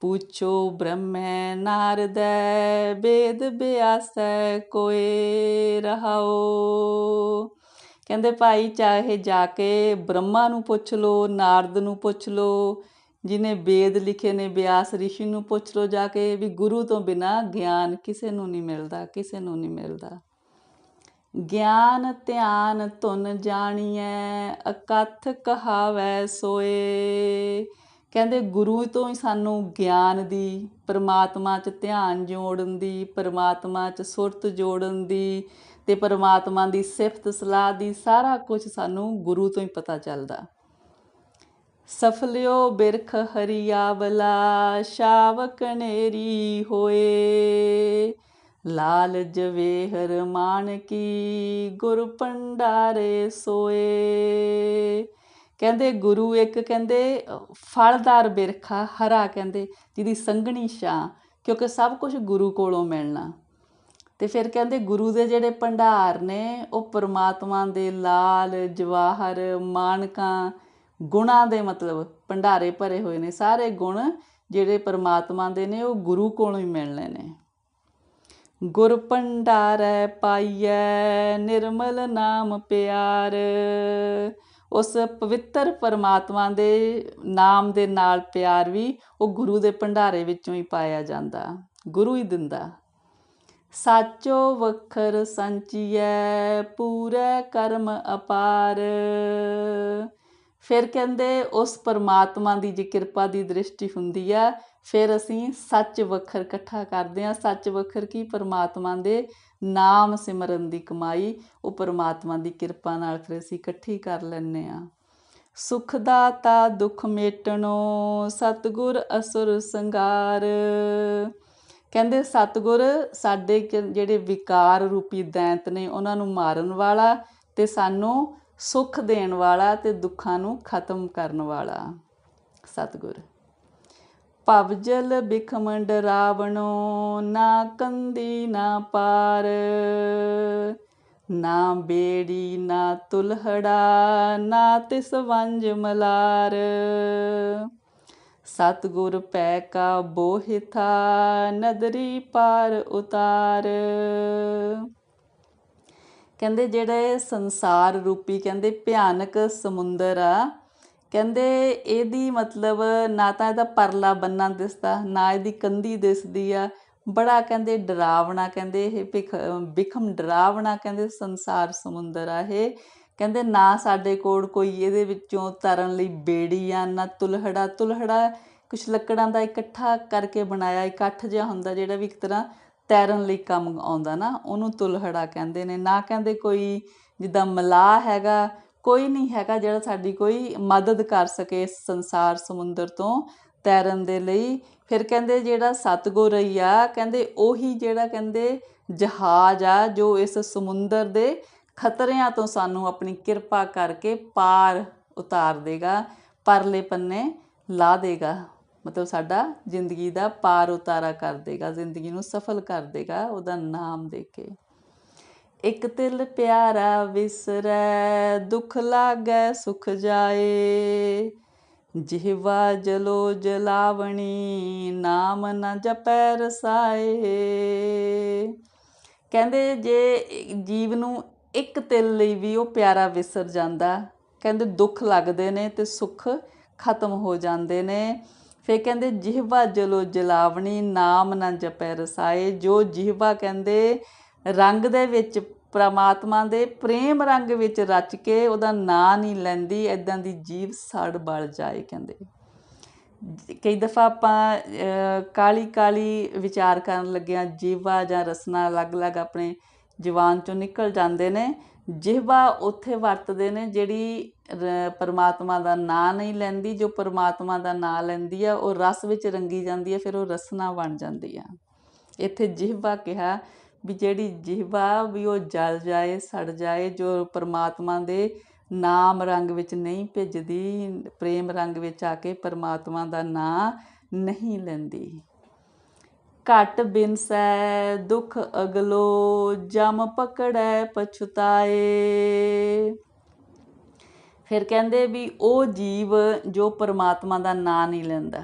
ਪੁੱਛੋ ਬ੍ਰਹਮੈ ਨਾਰਦੈ ਵੇਦ ਬਿਆਸੈ ਕੋਏ ਰਹਾਓ ਕਹਿੰਦੇ ਭਾਈ ਚਾਹੇ ਜਾ ਕੇ ਬ੍ਰਹਮਾ ਨੂੰ ਪੁੱਛ ਲੋ, ਨਾਰਦ ਨੂੰ ਪੁੱਛ ਲੋ, ਜਿਨੇ ਵੇਦ ਲਿਖੇ ਨੇ, ਬਿਆਸ ਰਿਸ਼ੀ ਨੂੰ ਪੁੱਛ ਲੋ ਜਾ ਕੇ, ਵੀ ਗੁਰੂ ਤੋਂ ਬਿਨਾ ਗਿਆਨ ਕਿਸੇ ਨੂੰ ਨਹੀਂ ਮਿਲਦਾ, ਕਿਸੇ ਨੂੰ ਨਹੀਂ ਮਿਲਦਾ। ਗਿਆਨ ਧਿਆਨ ਧੁਨ ਜਾਣੀਐ, ਅਕਥ ਕਹਾਵੈ ਸੋਏ। ਕਹਿੰਦੇ ਗੁਰੂ ਤੋਂ ਹੀ ਸਾਨੂੰ ਗਿਆਨ ਦੀ, ਪਰਮਾਤਮਾ 'ਚ ਧਿਆਨ ਜੋੜਨ ਦੀ, ਪਰਮਾਤਮਾ 'ਚ ਸੁਰਤ ਜੋੜਨ ਦੀ ਤੇ ਪਰਮਾਤਮਾ ਦੀ ਸਿਫਤ, ਸਲਾਹ ਦੀ ਸਾਰਾ ਕੁਝ ਸਾਨੂੰ ਗੁਰੂ ਤੋਂ ਹੀ ਪਤਾ ਚੱਲਦਾ। ਸਫਲਿਓ ਬਿਰਖ ਹਰੀਆਵਲਾ, ਸ਼ਾਵਕ ਨੇਰੀ ਹੋਏ। ਲਾਲ ਜਵੇਹਰ ਮਾਨਕੀ, ਗੁਰ ਪੰਡਾਰੇ ਸੋਏ। ਕਹਿੰਦੇ ਗੁਰੂ ਇੱਕ ਕਹਿੰਦੇ, ਫਲਦਾਰ ਬਿਰਖਾ ਹਰਾ ਕਹਿੰਦੇ, ਜਿਹਦੀ ਸੰਘਣੀ ਛਾਂ, ਕਿਉਂਕਿ ਸਭ ਕੁਝ ਗੁਰੂ ਕੋਲੋਂ ਮਿਲਣਾ। ਤੇ ਫਿਰ ਕਹਿੰਦੇ ਗੁਰੂ ਦੇ ਜਿਹੜੇ ਭੰਡਾਰ ਨੇ, ਉਹ ਪਰਮਾਤਮਾ ਦੇ ਲਾਲ, ਜਵਾਹਰ, ਮਾਨਕਾਂ, ਗੁਣਾਂ ਦੇ ਮਤਲਬ ਭੰਡਾਰੇ ਭਰੇ ਹੋਏ ਨੇ। ਸਾਰੇ ਗੁਣ ਜਿਹੜੇ ਪਰਮਾਤਮਾ ਦੇ ਨੇ, ਉਹ ਗੁਰੂ ਕੋਲੋਂ ਹੀ ਮਿਲਣੇ ਨੇ। ਗੁਰ ਭੰਡਾਰੈ ਪਾਈਐ ਨਿਰਮਲ ਨਾਮ ਪਿਆਰ। ਉਸ ਪਵਿੱਤਰ ਪਰਮਾਤਮਾ ਦੇ ਨਾਮ ਦੇ ਨਾਲ ਪਿਆਰ ਵੀ ਉਹ ਗੁਰੂ ਦੇ ਭੰਡਾਰੇ ਵਿੱਚੋਂ ਹੀ ਪਾਇਆ ਜਾਂਦਾ। ਗੁਰੂ ਹੀ ਦਿੰਦਾ। ਸਾਚੋ ਵਖਰ ਸੰਚੀਐ, ਪੂਰੇ ਕਰਮ ਅਪਾਰ। ਫਿਰ ਕਹਿੰਦੇ, ਉਸ ਪਰਮਾਤਮਾ ਦੀ ਜੇ ਕਿਰਪਾ ਦੀ ਦ੍ਰਿਸ਼ਟੀ ਹੁੰਦੀ ਆ, ਫਿਰ ਅਸੀਂ ਸੱਚ ਵਖਰ ਇਕੱਠਾ ਕਰਦੇ ਆ ਸੱਚ ਵਖਰ ਕੀ? ਪਰਮਾਤਮਾ ਦੇ ਨਾਮ ਸਿਮਰਨ ਦੀ ਕਮਾਈ, ਉਹ ਪਰਮਾਤਮਾ ਦੀ ਕਿਰਪਾ ਨਾਲ ਫਿਰ ਅਸੀਂ ਇਕੱਠੀ ਕਰ ਲੈਨੇ ਆ ਸੁਖ ਦਾਤਾ ਦੁਖ ਮੇਟਣੋ, ਸਤਗੁਰ ਅਸੁਰ ਸੰਗਾਰ। ਕਹਿੰਦੇ ਸਤਿਗੁਰ ਸਾਡੇ ਜਿਹੜੇ ਵਿਕਾਰ ਰੂਪੀ ਦੈਂਤ ਨੇ, ਉਹਨਾਂ ਨੂੰ ਮਾਰਨ ਵਾਲਾ ਤੇ ਸਾਨੂੰ ਸੁੱਖ ਦੇਣ ਵਾਲਾ ਤੇ ਦੁੱਖਾਂ ਨੂੰ ਖਤਮ ਕਰਨ ਵਾਲਾ। ਸਤਗੁਰ। ਭਵਜਲ ਬਿਖਮੰਡ ਰਾਵਣੋ, ਨਾ ਕੰਦੀ ਨਾ ਪਾਰ, ਨਾ ਬੇੜੀ ਨਾ ਤੁਲਹੜਾ, ਨਾ ਤਿਸ ਵੰਜ ਮਲਾਰ। ਸਤਗੁਰ ਪੈ ਕਾ ਬੋਹਿਥਾ ਨਦਰੀ ਪਾਰ ਉਤਾਰ। ਕਹਿੰਦੇ ਜਿਹੜੇ ਸੰਸਾਰ ਰੂਪੀ, ਕਹਿੰਦੇ ਭਿਆਨਕ ਸਮੁੰਦਰ ਆ, ਕਹਿੰਦੇ ਇਹਦੀ ਮਤਲਬ ਨਾ ਤਾਂ ਇਹਦਾ ਪਰਲਾ ਬੰਨਾ ਦਿਸਦਾ, ਨਾ ਇਹਦੀ ਕੰਧੀ ਦਿਸਦੀ ਆ। ਬੜਾ ਕਹਿੰਦੇ ਡਰਾਵਣਾ, ਕਹਿੰਦੇ ਇਹ ਭਿਖ ਬਿਖਮ ਡਰਾਵਣਾ ਕਹਿੰਦੇ ਸੰਸਾਰ ਸਮੁੰਦਰ ਆ ਇਹ। ਕਹਿੰਦੇ ਨਾ ਸਾਡੇ ਕੋਲ ਕੋਈ ਇਹਦੇ ਵਿੱਚੋਂ ਤਰਨ ਲਈ ਬੇੜੀ ਆ ਨਾ ਤੁਲਹੜਾ। ਤੁਲਹੜਾ ਕੁਛ ਲੱਕੜਾਂ ਦਾ ਇਕੱਠਾ ਕਰਕੇ ਬਣਾਇਆ, ਇਕੱਠ ਜਿਹਾ ਹੁੰਦਾ ਜਿਹੜਾ ਵੀ ਇੱਕ ਤਰ੍ਹਾਂ ਤੈਰਨ ਲਈ ਕੰਮ ਆਉਂਦਾ ਨਾ, ਉਹਨੂੰ ਤੁਲਹੜਾ ਕਹਿੰਦੇ ਨੇ। ਨਾ ਕਹਿੰਦੇ ਕੋਈ ਜਿੱਦਾਂ ਮਲਾਹ ਹੈਗਾ, ਕੋਈ ਨਹੀਂ ਹੈਗਾ ਜਿਹੜਾ ਸਾਡੀ ਕੋਈ ਮਦਦ ਕਰ ਸਕੇ ਇਸ ਸੰਸਾਰ ਸਮੁੰਦਰ ਤੋਂ ਤੈਰਨ ਦੇ ਲਈ। ਫਿਰ ਕਹਿੰਦੇ ਜਿਹੜਾ ਸਤਗੁਰ ਆ, ਕਹਿੰਦੇ ਉਹੀ ਜਿਹੜਾ ਕਹਿੰਦੇ ਜਹਾਜ਼ ਆ ਜੋ ਇਸ ਸਮੁੰਦਰ ਦੇ ਖਤਰਿਆਂ ਤੋਂ ਸਾਨੂੰ ਆਪਣੀ ਕਿਰਪਾ ਕਰਕੇ ਪਾਰ ਉਤਾਰ ਦੇਗਾ, ਪਰਲੇ ਪੰਨੇ ਲਾ ਦੇਗਾ। ਮਤਲਬ ਸਾਡਾ ਜ਼ਿੰਦਗੀ ਦਾ ਪਾਰ ਉਤਾਰਾ ਕਰ ਦੇਗਾ, ਜ਼ਿੰਦਗੀ ਨੂੰ ਸਫਲ ਕਰ ਦੇਗਾ, ਉਹਦਾ ਨਾਮ ਦੇ ਕੇ। ਇੱਕ ਤਿਲ ਪਿਆਰਾ ਵਿਸਰੈ, ਦੁਖ ਲਾਗੈ, ਸੁਖ ਜਾਏ। ਜਿਹਵਾ ਜਲੋ ਜਲਾਵਣੀ, ਨਾਮ ਨਾ ਜਪੈ ਰਸਾਏ। ਕਹਿੰਦੇ ਜੇ ਜੀਵ ਨੂੰ ਇੱਕ ਤਿਲ ਲਈ ਵੀ ਉਹ ਪਿਆਰਾ ਵਿਸਰ ਜਾਂਦਾ। ਕਹਿੰਦੇ ਦੁੱਖ ਲੱਗਦੇ ਨੇ ਤੇ ਸੁੱਖ ਖਤਮ ਹੋ ਜਾਂਦੇ ਨੇ। ਫਿਰ ਕਹਿੰਦੇ ਜਿਹਵਾ ਜਲੋ ਜਲਾਵਣੀ, ਨਾਮ ਨਾ ਜਪੈ ਰਸਾਏ। ਜੋ ਜਿਹਵਾ ਕਹਿੰਦੇ ਰੰਗ ਦੇ ਵਿੱਚ ਪ੍ਰਮਾਤਮਾ ਦੇ, ਪ੍ਰੇਮ ਰੰਗ ਵਿੱਚ ਰਚ ਕੇ ਉਹਦਾ ਨਾਂ ਨਹੀਂ ਲੈਂਦੀ ਐਦਾਂ ਦੀ ਜੀਵ ਸੜ ਬਲ ਜਾਏ ਕਹਿੰਦੇ। ਕਈ ਦਫਾ ਆਪਾਂ ਕਾਲੀ ਕਾਲੀ ਵਿਚਾਰ ਕਰਨ ਲੱਗਿਆ, ਜੀਵਾ ਜਾਂ ਰਸਨਾ ਅਲੱਗ-ਅਲੱਗ ਆਪਣੇ ਜਵਾਨ ਚੋਂ ਨਿਕਲ ਜਾਂਦੇ ਨੇ, ਜਿਹਵਾ ਉੱਥੇ ਵਰਤਦੇ ਨੇ ਜਿਹੜੀ ਰ- ਪਰਮਾਤਮਾ ਦਾ ਨਾਂ ਨਹੀਂ ਲੈਂਦੀ, ਜੋ ਪਰਮਾਤਮਾ ਦਾ ਨਾਂ ਲੈਂਦੀ ਆ, ਉਹ ਰਸ ਵਿੱਚ ਰੰਗੀ ਜਾਂਦੀ ਆ, ਫਿਰ ਉਹ ਰਸਨਾ ਬਣ ਜਾਂਦੀ ਆ। ਇੱਥੇ ਜਿਹਵਾ ਕਿਹਾ ਵੀ ਜਿਹੜੀ ਜਿਹਵਾ ਵੀ ਉਹ ਜਲ ਜਾਏ, ਸੜ ਜਾਏ, ਜੋ ਪਰਮਾਤਮਾ ਦੇ ਨਾਮ ਰੰਗ ਵਿੱਚ ਨਹੀਂ ਭਿੱਜਦੀ, ਪ੍ਰੇਮ ਰੰਗ ਵਿੱਚ ਆ ਕੇ ਪਰਮਾਤਮਾ ਦਾ ਨਾਂ ਨਹੀਂ ਲੈਂਦੀ। ਘਟ ਬਿਨਸੈ ਦੁਖ ਅਗਲੋ, ਜਮ ਪਕੜੈ ਪਛਤਾਏ। ਫਿਰ ਕਹਿੰਦੇ ਵੀ ਉਹ ਜੀਵ ਜੋ ਪਰਮਾਤਮਾ ਦਾ ਨਾਂ ਨਹੀਂ ਲੈਂਦਾ,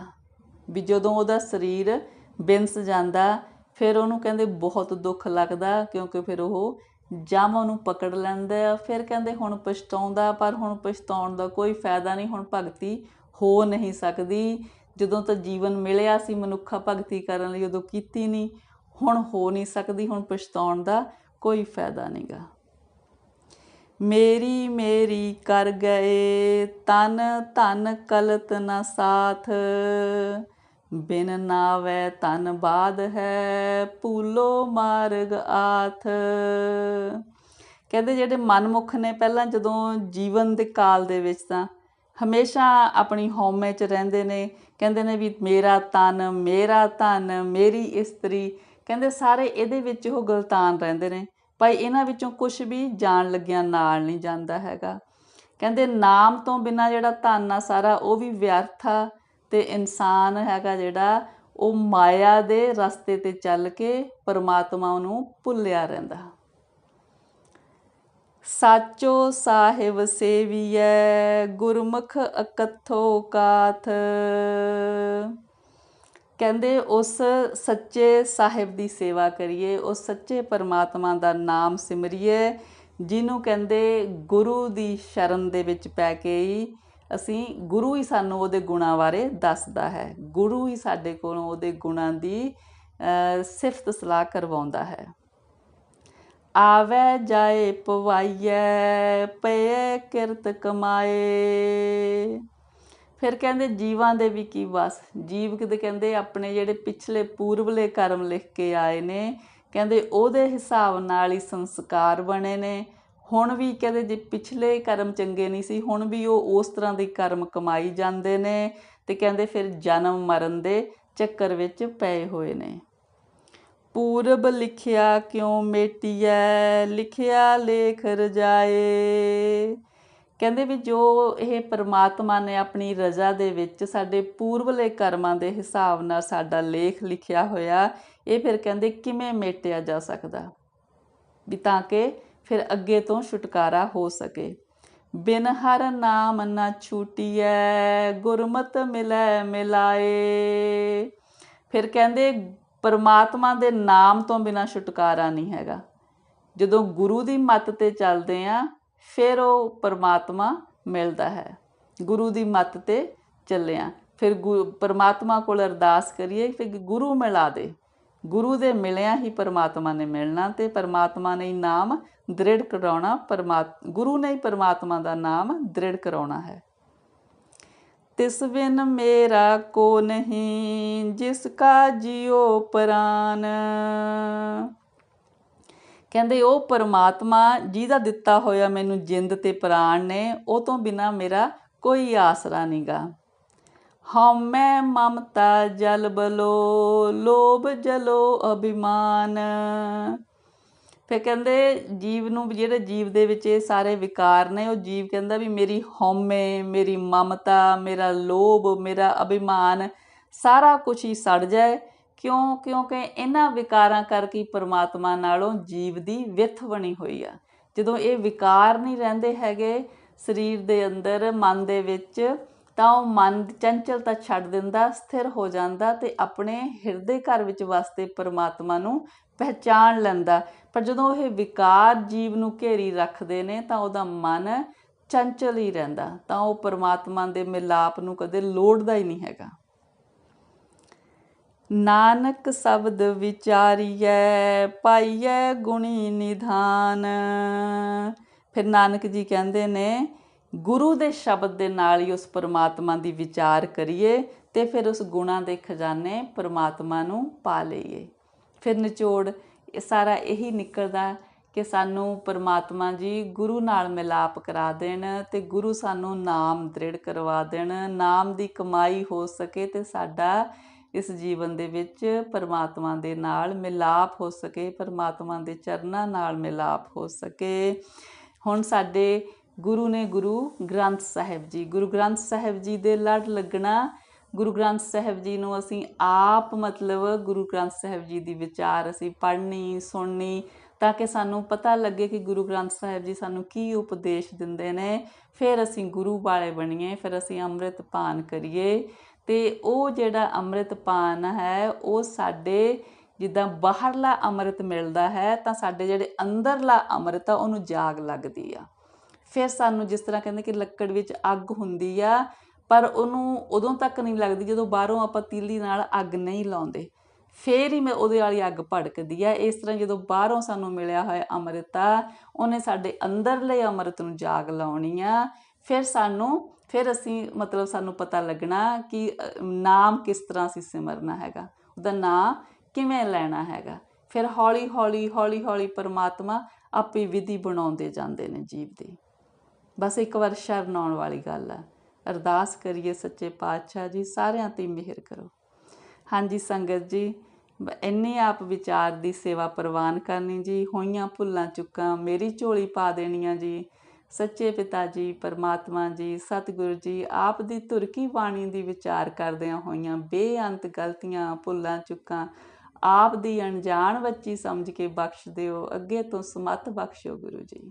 ਵੀ ਜਦੋਂ ਉਹਦਾ ਸਰੀਰ ਬਿਨਸ ਜਾਂਦਾ, ਫਿਰ ਉਹਨੂੰ ਕਹਿੰਦੇ ਬਹੁਤ ਦੁੱਖ ਲੱਗਦਾ, ਕਿਉਂਕਿ ਫਿਰ ਉਹ ਜਮ ਉਹਨੂੰ ਪਕੜ ਲੈਂਦਾ। ਆ ਫਿਰ ਕਹਿੰਦੇ ਹੁਣ ਪਛਤਾਉਂਦਾ, ਪਰ ਹੁਣ ਪਛਤਾਉਣ ਦਾ ਕੋਈ ਫਾਇਦਾ ਨਹੀਂ, ਹੁਣ ਭਗਤੀ ਹੋ ਨਹੀਂ ਸਕਦੀ। ਜਦੋਂ ਤਾਂ ਜੀਵਨ ਮਿਲਿਆ ਸੀ ਮਨੁੱਖਾ ਭਗਤੀ ਕਰਨ ਲਈ, ਉਦੋਂ ਕੀਤੀ ਨਹੀਂ, ਹੁਣ ਹੋ ਨਹੀਂ ਸਕਦੀ, ਹੁਣ ਪਛਤਾਉਣ ਦਾ ਕੋਈ ਫਾਇਦਾ ਨਹੀਂਗਾ। ਮੇਰੀ ਮੇਰੀ ਕਰ ਗਏ ਤਨ, ਧਨ ਕਲਤ ਨਾ ਸਾਥ, ਬਿਨ ਨਾਵੈ ਤਨ ਬਾਦ ਹੈ ਪੂਲੋ ਮਾਰਗ ਆਥ। ਕਹਿੰਦੇ ਜਿਹੜੇ ਮਨਮੁਖ ਨੇ ਪਹਿਲਾਂ ਜਦੋਂ ਜੀਵਨ ਦੇ ਕਾਲ ਦੇ ਵਿੱਚ ਤਾਂ ਹਮੇਸ਼ਾ ਆਪਣੀ ਹਉਮੈ 'ਚ ਰਹਿੰਦੇ ਨੇ। ਕਹਿੰਦੇ ਨੇ ਵੀ ਮੇਰਾ ਤਨ, ਮੇਰਾ ਧਨ, ਮੇਰੀ ਇਸਤਰੀ। ਕਹਿੰਦੇ ਸਾਰੇ ਇਹਦੇ ਵਿੱਚ ਉਹ ਗਲਤਾਨ ਰਹਿੰਦੇ ਨੇ। ਭਾਈ ਇਹਨਾਂ ਵਿੱਚੋਂ ਕੁਝ ਵੀ ਜਾਣ ਲੱਗਿਆ ਨਾਲ ਨਹੀਂ ਜਾਂਦਾ ਹੈਗਾ। ਕਹਿੰਦੇ ਨਾਮ ਤੋਂ ਬਿਨਾ ਜਿਹੜਾ ਧਨ ਆ ਸਾਰਾ ਉਹ ਵੀ ਵਿਅਰਥ ਆ ਤੇ ਇਨਸਾਨ ਹੈਗਾ ਜਿਹੜਾ ਉਹ ਮਾਇਆ ਦੇ ਰਸਤੇ ਤੇ ਚੱਲ ਕੇ ਪਰਮਾਤਮਾ ਨੂੰ ਭੁੱਲਿਆ ਰਹਿੰਦਾ। ਸਾਚੋ ਸਾਹਿਬ ਸੇਵੀਐ, ਗੁਰਮੁਖ ਅਕਥੋ ਕਾਥ। ਕਹਿੰਦੇ ਉਸ ਸੱਚੇ ਸਾਹਿਬ ਦੀ ਸੇਵਾ ਕਰੀਏ, ਉਸ ਸੱਚੇ ਪਰਮਾਤਮਾ ਦਾ ਨਾਮ ਸਿਮਰਿਏ, ਜਿਹਨੂੰ ਕਹਿੰਦੇ ਗੁਰੂ ਦੀ ਸ਼ਰਨ ਦੇ ਵਿੱਚ ਪੈ ਕੇ ਹੀ ਅਸੀਂ ਗੁਰੂ ਹੀ ਸਾਨੂੰ ਉਹਦੇ ਗੁਣਾਂ ਬਾਰੇ ਦੱਸਦਾ ਹੈ। ਗੁਰੂ ਹੀ ਸਾਡੇ ਕੋਲੋਂ ਉਹਦੇ ਗੁਣਾਂ ਦੀ ਸਿਫਤ ਸਲਾਹ ਕਰਵਾਉਂਦਾ ਹੈ। ਆਵੇ ਜਾਏ ਪਵਾਈਐ, ਪਏ ਕਿਰਤ ਕਮਾਏ। ਫਿਰ ਕਹਿੰਦੇ ਜੀਵਾਂ ਦੇ ਵੀ ਕੀ ਬਸ ਜੀਵ ਕਿਤੇ ਕਹਿੰਦੇ ਆਪਣੇ ਜਿਹੜੇ ਪਿਛਲੇ ਪੂਰਵਲੇ ਕਰਮ ਲਿਖ ਕੇ ਆਏ ਨੇ, ਕਹਿੰਦੇ ਉਹਦੇ ਹਿਸਾਬ ਨਾਲ ਹੀ ਸੰਸਕਾਰ ਬਣੇ ਨੇ। ਹੁਣ ਵੀ ਕਹਿੰਦੇ ਜੇ ਪਿਛਲੇ ਕਰਮ ਚੰਗੇ ਨਹੀਂ ਸੀ, ਹੁਣ ਵੀ ਉਹ ਉਸ ਤਰ੍ਹਾਂ ਦੇ ਕਰਮ ਕਮਾਈ ਜਾਂਦੇ ਨੇ ਤੇ ਕਹਿੰਦੇ ਫਿਰ ਜਨਮ ਮਰਨ ਦੇ ਚੱਕਰ ਵਿੱਚ ਪਏ ਹੋਏ ਨੇ। ਪੂਰਬ ਲਿਖਿਆ ਕਿਉ ਮੇਟੀਐ? ਲਿਖਿਆ ਲੇਖ ਰਜਾਏ ਕਹਿੰਦੇ ਵੀ ਜੋ ਇਹ ਪਰਮਾਤਮਾ ਨੇ ਆਪਣੀ ਰਜ਼ਾ ਦੇ ਵਿੱਚ ਸਾਡੇ ਪੂਰਵਲੇ ਕਰਮਾਂ ਦੇ ਹਿਸਾਬ ਨਾਲ ਸਾਡਾ ਲੇਖ ਲਿਖਿਆ ਹੋਇਆ, ਇਹ ਫਿਰ ਕਹਿੰਦੇ ਕਿਵੇਂ ਮੇਟਿਆ ਜਾ ਸਕਦਾ? ਵੀ ਤਾਂ ਕਿ ਫਿਰ ਅੱਗੇ ਤੋਂ ਛੁਟਕਾਰਾ ਹੋ ਸਕੇ। ਬਿਨ ਹਰ ਨਾਮ ਨਾ ਛੂਟੀਐ, ਗੁਰਮਤ ਮਿਲੈ ਮਿਲਾਏ। ਫਿਰ ਕਹਿੰਦੇ ਪਰਮਾਤਮਾ ਦੇ ਨਾਮ ਤੋਂ ਬਿਨਾ ਛੁਟਕਾਰਾ ਨਹੀਂ ਹੈਗਾ। ਜਦੋਂ ਗੁਰੂ ਦੀ ਮੱਤ ਤੇ ਚੱਲਦੇ ਆ, ਫਿਰ ਉਹ ਪਰਮਾਤਮਾ ਮਿਲਦਾ ਹੈ। ਗੁਰੂ ਦੀ ਮੱਤ ਤੇ ਚੱਲਿਆ ਫਿਰ ਪਰਮਾਤਮਾ ਕੋਲ ਅਰਦਾਸ ਕਰੀਏ ਫਿਰ ਗੁਰੂ ਮਿਲਾ ਦੇ। ਗੁਰੂ ਦੇ ਮਿਲਿਆ ਹੀ ਪਰਮਾਤਮਾ ਨੇ ਮਿਲਣਾ ਤੇ ਪਰਮਾਤਮਾ ਨੇ ਨਾਮ ਦ੍ਰਿੜ ਕਰਾਉਣਾ ਪਰਮਾਤ ਗੁਰੂ ਨੇ ਹੀ ਪਰਮਾਤਮਾ ਦਾ ਨਾਮ ਦ੍ਰਿੜ ਕਰਾਉਣਾ ਹੈ। ਤਿਸ ਬਿਨ ਮੇਰਾ ਕੋ ਨਹੀਂ, ਜਿਸ ਕਾ ਜਿਉ ਪ੍ਰਾਨ। ਕਹਿੰਦੇ, ਉਹ ਪਰਮਾਤਮਾ ਜਿਹਦਾ ਦਿੱਤਾ ਹੋਇਆ ਮੈਨੂੰ ਜਿੰਦ ਤੇ ਪ੍ਰਾਣ ਨੇ, ਉਹ ਤੋਂ ਬਿਨਾ ਮੇਰਾ ਕੋਈ ਆਸਰਾ ਨਹੀਂਗਾ। ਹਉਮੈ ਮਮਤਾ ਜਲ ਬਲੋ, ਲੋਭ ਜਲੋ ਅਭਿਮਾਨ। ਫਿਰ ਕਹਿੰਦੇ ਜੀਵ ਨੂੰ ਜਿਹੜੇ ਜੀਵ ਦੇ ਵਿੱਚ ਇਹ ਸਾਰੇ ਵਿਕਾਰ ਨੇ, ਉਹ ਜੀਵ ਕਹਿੰਦਾ ਵੀ ਮੇਰੀ ਹਉਮੈ, ਮੇਰੀ ਮਮਤਾ, ਮੇਰਾ ਲੋਭ, ਮੇਰਾ ਅਭਿਮਾਨ ਸਾਰਾ ਕੁਝ ਹੀ ਸੜ ਜਾਏ। ਕਿਉਂ? ਕਿਉਂਕਿ ਇਹਨਾਂ ਵਿਕਾਰਾਂ ਕਰਕੇ ਪਰਮਾਤਮਾ ਨਾਲੋਂ ਜੀਵ ਦੀ ਵਿਥ ਬਣੀ ਹੋਈ ਆ। ਜਦੋਂ ਇਹ ਵਿਕਾਰ ਨਹੀਂ ਰਹਿੰਦੇ ਹੈਗੇ ਸਰੀਰ ਦੇ ਅੰਦਰ, ਮਨ ਦੇ ਵਿੱਚ, ਤਾਂ ਉਹ ਮਨ ਚੰਚਲਤਾ ਛੱਡ ਦਿੰਦਾ, ਸਥਿਰ ਹੋ ਜਾਂਦਾ ਤੇ ਆਪਣੇ ਹਿਰਦੇ ਘਰ ਵਿੱਚ ਵਸਦੇ ਪਰਮਾਤਮਾ ਨੂੰ ਪਹਿਚਾਣ ਲੈਂਦਾ ਪਰ ਜਦੋਂ ਇਹ ਵਿਕਾਰ ਜੀਵ ਨੂੰ ਘੇਰੀ ਰੱਖਦੇ ਨੇ, ਤਾਂ ਉਹਦਾ ਮਨ ਚੰਚਲ ਹੀ ਰਹਿੰਦਾ ਤਾਂ ਉਹ ਪਰਮਾਤਮਾ ਦੇ ਮਿਲਾਪ ਨੂੰ ਕਦੇ ਲੋੜਦਾ ਹੀ ਨਹੀਂ ਹੈਗਾ। ਨਾਨਕ ਸ਼ਬਦ ਵਿਚਾਰੀਐ, ਪਾਈਐ ਗੁਣੀ ਨਿਧਾਨ। ਫਿਰ ਨਾਨਕ ਜੀ ਕਹਿੰਦੇ ਨੇ, ਗੁਰੂ ਦੇ ਸ਼ਬਦ ਦੇ ਨਾਲ ਹੀ ਉਸ ਪਰਮਾਤਮਾ ਦੀ ਵਿਚਾਰ ਕਰੀਏ ਤੇ ਫਿਰ ਉਸ ਗੁਣਾ ਦੇ ਖਜ਼ਾਨੇ ਪਰਮਾਤਮਾ ਨੂੰ ਪਾ ਲਈਏ। ਫਿਰ ਨਿਚੋੜ, ਇਹ ਸਾਰਾ ਇਹੀ ਨਿਕਲਦਾ ਕਿ ਸਾਨੂੰ ਪਰਮਾਤਮਾ ਜੀ ਗੁਰੂ ਨਾਲ ਮਿਲਾਪ ਕਰਾ ਦੇਣ ਤੇ ਗੁਰੂ ਸਾਨੂੰ ਨਾਮ ਦ੍ਰਿੜ ਕਰਵਾ ਦੇਣ, ਨਾਮ ਦੀ ਕਮਾਈ ਹੋ ਸਕੇ ਤੇ ਸਾਡਾ ਇਸ ਜੀਵਨ ਦੇ ਵਿੱਚ ਪਰਮਾਤਮਾ ਦੇ ਨਾਲ ਮਿਲਾਪ ਹੋ ਸਕੇ, ਪਰਮਾਤਮਾ ਦੇ ਚਰਨਾਂ ਨਾਲ ਮਿਲਾਪ ਹੋ ਸਕੇ। ਹੁਣ ਸਾਡੇ ਗੁਰੂ ਨੇ ਗੁਰੂ ਗ੍ਰੰਥ ਸਾਹਿਬ ਜੀ, ਗੁਰੂ ਗ੍ਰੰਥ ਸਾਹਿਬ ਜੀ ਦੇ ਲੜ ਲੱਗਣਾ ਗੁਰੂ ਗ੍ਰੰਥ ਸਾਹਿਬ ਜੀ ਨੂੰ ਅਸੀਂ ਆਪ ਮਤਲਬ ਗੁਰੂ ਗ੍ਰੰਥ ਸਾਹਿਬ ਜੀ ਦੀ ਵਿਚਾਰ ਅਸੀਂ ਪੜ੍ਹਨੀ, ਸੁਣਨੀ ਤਾਂ ਕਿ ਸਾਨੂੰ ਪਤਾ ਲੱਗੇ ਕਿ ਗੁਰੂ ਗ੍ਰੰਥ ਸਾਹਿਬ ਜੀ ਸਾਨੂੰ ਕੀ ਉਪਦੇਸ਼ ਦਿੰਦੇ ਨੇ। ਫਿਰ ਅਸੀਂ ਗੁਰੂ ਵਾਲੇ ਬਣੀਏ, ਫਿਰ ਅਸੀਂ ਅੰਮ੍ਰਿਤ ਪਾਨ ਕਰੀਏ ਤੇ ਉਹ ਜਿਹੜਾ ਅੰਮ੍ਰਿਤ ਪਾਨ ਹੈ, ਉਹ ਸਾਡੇ ਜਿੱਦਾਂ ਬਾਹਰਲਾ ਅੰਮ੍ਰਿਤ ਮਿਲਦਾ ਹੈ ਤਾਂ ਸਾਡੇ ਜਿਹੜੇ ਅੰਦਰਲਾ ਅੰਮ੍ਰਿਤ ਆ, ਉਹਨੂੰ ਜਾਗ ਲੱਗਦੀ ਆ। ਫਿਰ ਸਾਨੂੰ ਜਿਸ ਤਰ੍ਹਾਂ ਕਹਿੰਦੇ ਕਿ ਲੱਕੜ ਵਿੱਚ ਅੱਗ ਹੁੰਦੀ ਆ ਪਰ ਉਹਨੂੰ ਉਦੋਂ ਤੱਕ ਨਹੀਂ ਲੱਗਦੀ ਜਦੋਂ ਬਾਹਰੋਂ ਆਪਾਂ ਤੀਲੀ ਨਾਲ ਅੱਗ ਨਹੀਂ ਲਾਉਂਦੇ। ਫੇਰ ਹੀ ਮੈਂ ਉਹਦੇ ਵਾਲੀ ਅੱਗ ਭੜਕਦੀ ਆ। ਇਸ ਤਰ੍ਹਾਂ ਜਦੋਂ ਬਾਹਰੋਂ ਸਾਨੂੰ ਮਿਲਿਆ ਹੋਇਆ ਅੰਮ੍ਰਿਤ ਆ, ਉਹਨੇ ਸਾਡੇ ਅੰਦਰਲੇ ਅੰਮ੍ਰਿਤ ਨੂੰ ਜਾਗ ਲਾਉਣੀ ਆ। ਫਿਰ ਸਾਨੂੰ, ਫਿਰ ਅਸੀਂ ਮਤਲਬ ਸਾਨੂੰ ਪਤਾ ਲੱਗਣਾ ਕਿ ਨਾਮ ਕਿਸ ਤਰ੍ਹਾਂ ਅਸੀਂ ਸਿਮਰਨਾ ਹੈਗਾ। ਉਹਦਾ ਨਾਮ ਕਿਵੇਂ ਲੈਣਾ ਹੈਗਾ। ਫਿਰ ਹੌਲੀ ਹੌਲੀ ਹੌਲੀ ਹੌਲੀ ਪਰਮਾਤਮਾ ਆਪੇ ਵਿਧੀ ਬਣਾਉਂਦੇ ਜਾਂਦੇ ਨੇ ਜੀਵ ਦੀ। ਬਸ ਇੱਕ ਵਾਰ ਸ਼ਰਨ ਆਉਣ ਵਾਲੀ ਗੱਲ ਆ। ਅਰਦਾਸ ਕਰੀਏ ਸੱਚੇ ਪਾਤਸ਼ਾਹ ਜੀ, ਸਾਰਿਆਂ ਤੇ ਮਿਹਰ ਕਰੋ। ਹਾਂਜੀ ਸੰਗਤ ਜੀ, ਇੰਨੇ ਆਪ ਵਿਚਾਰ ਦੀ ਸੇਵਾ ਪ੍ਰਵਾਨ ਕਰਨੀ ਜੀ, ਹੋਈਆਂ ਭੁੱਲਾਂ ਚੁੱਕਾਂ, ਮੇਰੀ ਝੋਲੀ ਪਾ ਦੇਣੀਆਂ ਜੀ। ਸੱਚੇ ਪਿਤਾ ਜੀ, ਪਰਮਾਤਮਾ ਜੀ, ਸਤਿਗੁਰੂ ਜੀ, ਆਪ ਦੀ ਤੁਰਕੀ ਬਾਣੀ ਦੀ ਵਿਚਾਰ ਕਰਦਿਆਂ ਹੋਈਆਂ ਬੇਅੰਤ ਗਲਤੀਆਂ, ਭੁੱਲਾਂ ਚੁੱਕਾਂ, ਆਪ ਦੀ ਅਣਜਾਣ ਬੱਚੀ ਸਮਝ ਕੇ ਬਖਸ਼ ਦਿਓ, ਅੱਗੇ ਤੋਂ ਸਮਤ ਬਖਸ਼ਿਓ ਗੁਰੂ ਜੀ।